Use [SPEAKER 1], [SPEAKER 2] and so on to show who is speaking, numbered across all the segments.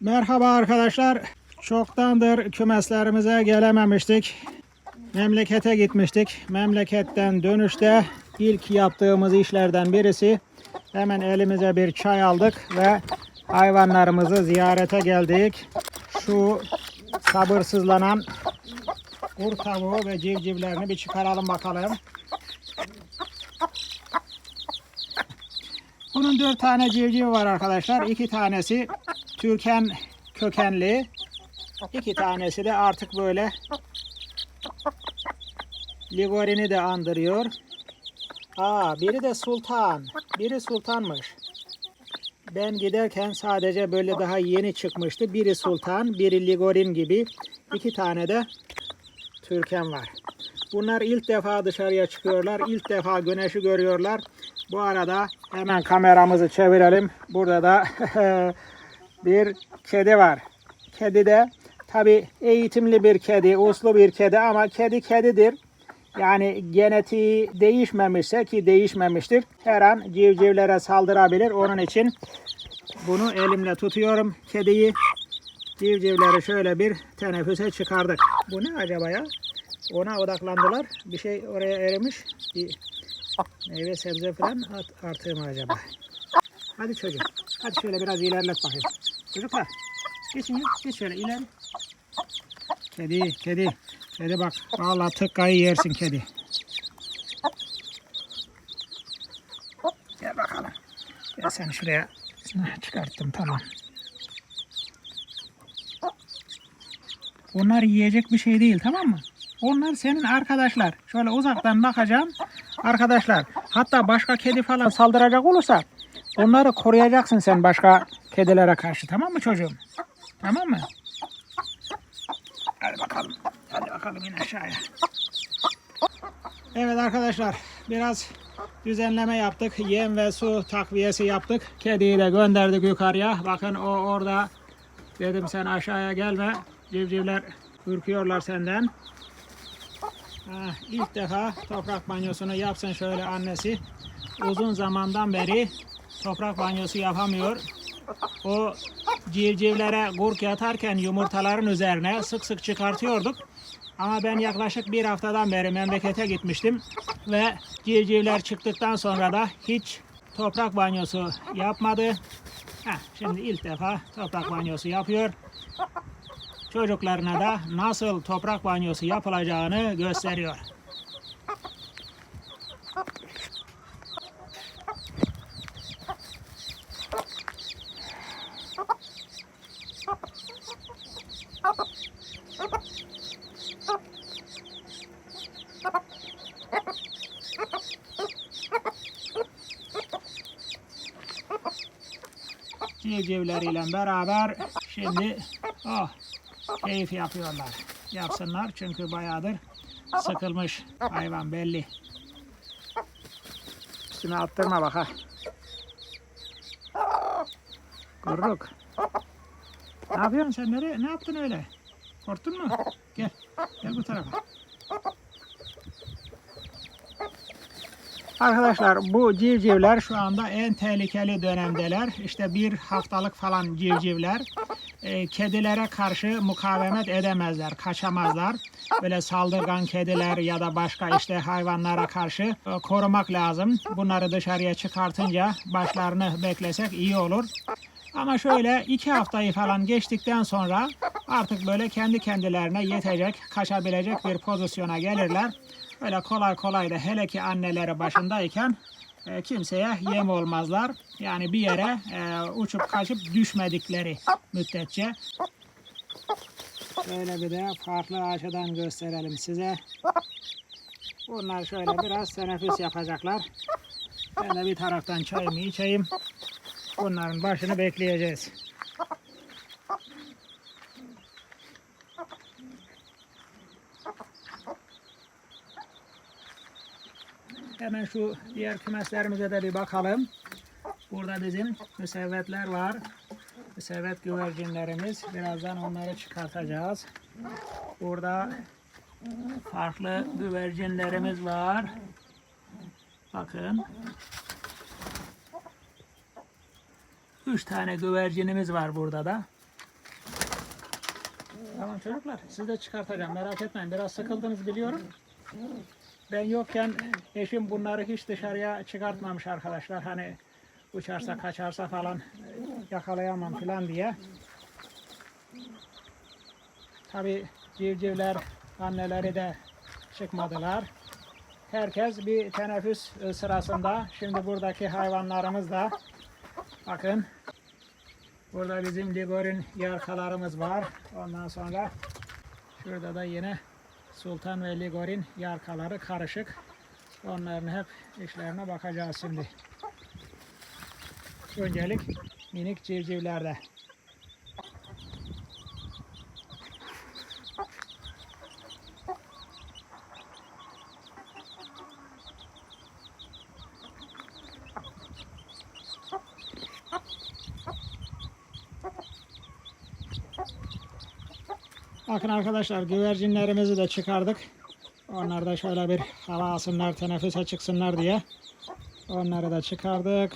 [SPEAKER 1] Merhaba arkadaşlar. Çoktandır kümeslerimize gelememiştik. Memlekete gitmiştik. Memleketten dönüşte ilk yaptığımız işlerden birisi hemen elimize bir çay aldık ve hayvanlarımızı ziyarete geldik. Şu sabırsızlanan kur tavuğu ve civcivlerini bir çıkaralım bakalım. Bunun dört tane civcivi var arkadaşlar. İki tanesi Türken kökenli. İki tanesi de artık böyle Ligorini de andırıyor. Aa, biri de sultan. Biri sultanmış. Ben giderken sadece böyle daha yeni çıkmıştı. Biri sultan, biri ligorin gibi. iki tane de Türken var. Bunlar ilk defa dışarıya çıkıyorlar. İlk defa güneşi görüyorlar. Bu arada hemen kameramızı çevirelim. Burada da bir kedi var. Kedi de tabi eğitimli bir kedi, uslu bir kedi ama kedi kedidir. Yani genetiği değişmemişse ki değişmemiştir. Her an civcivlere saldırabilir. Onun için bunu elimle tutuyorum kediyi. Civcivleri şöyle bir teneffüse çıkardık. Bu ne acaba ya? Ona odaklandılar. Bir şey oraya erimiş. Bir meyve sebze falan artığı mı acaba? Hadi çocuğum. Hadi şöyle biraz ilerlet bakayım. Çocuklar. Geçin. Geç şöyle ileri. Kedi, kedi. Kedi bak. Vallahi tıkkayı yersin kedi. Gel bakalım. Gel seni şuraya çıkarttım tamam. Onlar yiyecek bir şey değil tamam mı? Onlar senin arkadaşlar. Şöyle uzaktan bakacağım. Arkadaşlar. Hatta başka kedi falan saldıracak olursa onları koruyacaksın sen başka kedilere karşı. Tamam mı çocuğum? Tamam mı? Hadi bakalım. Hadi bakalım in aşağıya. Evet arkadaşlar biraz düzenleme yaptık. Yem ve su takviyesi yaptık. Kediyi de gönderdik yukarıya. Bakın o orada dedim sen aşağıya gelme. Civcivler ürküyorlar senden. Ha, ilk defa toprak banyosunu yapsın şöyle annesi. Uzun zamandan beri toprak banyosu yapamıyor. O civcivlere gurk yatarken yumurtaların üzerine sık sık çıkartıyorduk. Ama ben yaklaşık bir haftadan beri memlekete gitmiştim ve civcivler çıktıktan sonra da hiç toprak banyosu yapmadı. Heh, şimdi ilk defa toprak banyosu yapıyor. Çocuklarına da nasıl toprak banyosu yapılacağını gösteriyor. Civcivleriyle beraber şimdi oh, keyif yapıyorlar. Yapsınlar çünkü bayağıdır sıkılmış hayvan belli. Üstüne attırma bak ha. Kuyruk. Ne yapıyorsun sen nereye? Ne yaptın öyle? Korktun mu? Gel. Gel bu tarafa. Arkadaşlar bu civcivler şu anda en tehlikeli dönemdeler. İşte bir haftalık falan civcivler. E, kedilere karşı mukavemet edemezler, kaçamazlar. Böyle saldırgan kediler ya da başka işte hayvanlara karşı e, korumak lazım. Bunları dışarıya çıkartınca başlarını beklesek iyi olur. Ama şöyle iki haftayı falan geçtikten sonra artık böyle kendi kendilerine yetecek, kaçabilecek bir pozisyona gelirler. Öyle kolay kolay da hele ki anneleri başındayken e, kimseye yem olmazlar. Yani bir yere e, uçup kaçıp düşmedikleri müddetçe. Şöyle bir de farklı açıdan gösterelim size. Bunlar şöyle biraz teneffüs yapacaklar. Ben de bir taraftan çayımı içeyim. Bunların başını bekleyeceğiz. Hemen şu diğer kümeslerimize de bir bakalım. Burada bizim müsevvetler var. Müsevvet güvercinlerimiz. Birazdan onları çıkartacağız. Burada farklı güvercinlerimiz var. Bakın. Üç tane güvercinimiz var burada da. Tamam çocuklar siz de çıkartacağım merak etmeyin. Biraz sıkıldınız biliyorum. Ben yokken eşim bunları hiç dışarıya çıkartmamış arkadaşlar. Hani uçarsa kaçarsa falan yakalayamam falan diye. Tabi civcivler anneleri de çıkmadılar. Herkes bir teneffüs sırasında. Şimdi buradaki hayvanlarımız da bakın burada bizim ligorin yarkalarımız var. Ondan sonra şurada da yine sultan ve ligorin yarkaları karışık. Onların hep işlerine bakacağız şimdi. Öncelik minik civcivlerde. Bakın arkadaşlar güvercinlerimizi de çıkardık. Onlar da şöyle bir hava alsınlar, teneffüse çıksınlar diye. Onları da çıkardık.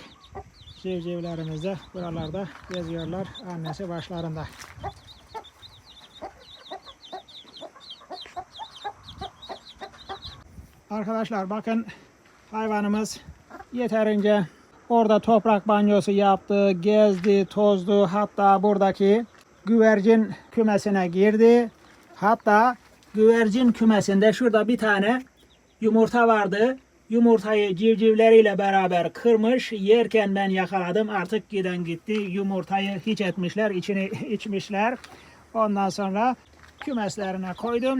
[SPEAKER 1] Civcivlerimiz de buralarda geziyorlar annesi başlarında. Arkadaşlar bakın hayvanımız yeterince orada toprak banyosu yaptı, gezdi, tozdu. Hatta buradaki güvercin kümesine girdi. Hatta güvercin kümesinde şurada bir tane yumurta vardı. Yumurtayı civcivleriyle beraber kırmış. Yerken ben yakaladım. Artık giden gitti. Yumurtayı hiç etmişler. içini içmişler. Ondan sonra kümeslerine koydum.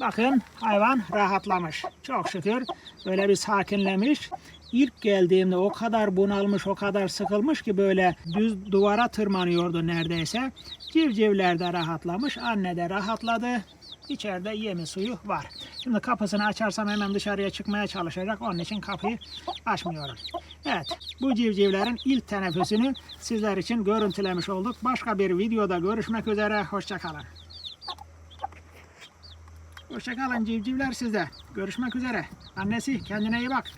[SPEAKER 1] Bakın hayvan rahatlamış. Çok şükür böyle bir sakinlemiş. İlk geldiğimde o kadar bunalmış, o kadar sıkılmış ki böyle düz duvara tırmanıyordu neredeyse. Civcivler de rahatlamış, anne de rahatladı. İçeride yemi suyu var. Şimdi kapısını açarsam hemen dışarıya çıkmaya çalışacak. Onun için kapıyı açmıyorum. Evet, bu civcivlerin ilk teneffüsünü sizler için görüntülemiş olduk. Başka bir videoda görüşmek üzere. Hoşçakalın. Hoşçakalın civcivler sizde. Görüşmek üzere. Annesi kendine iyi bak.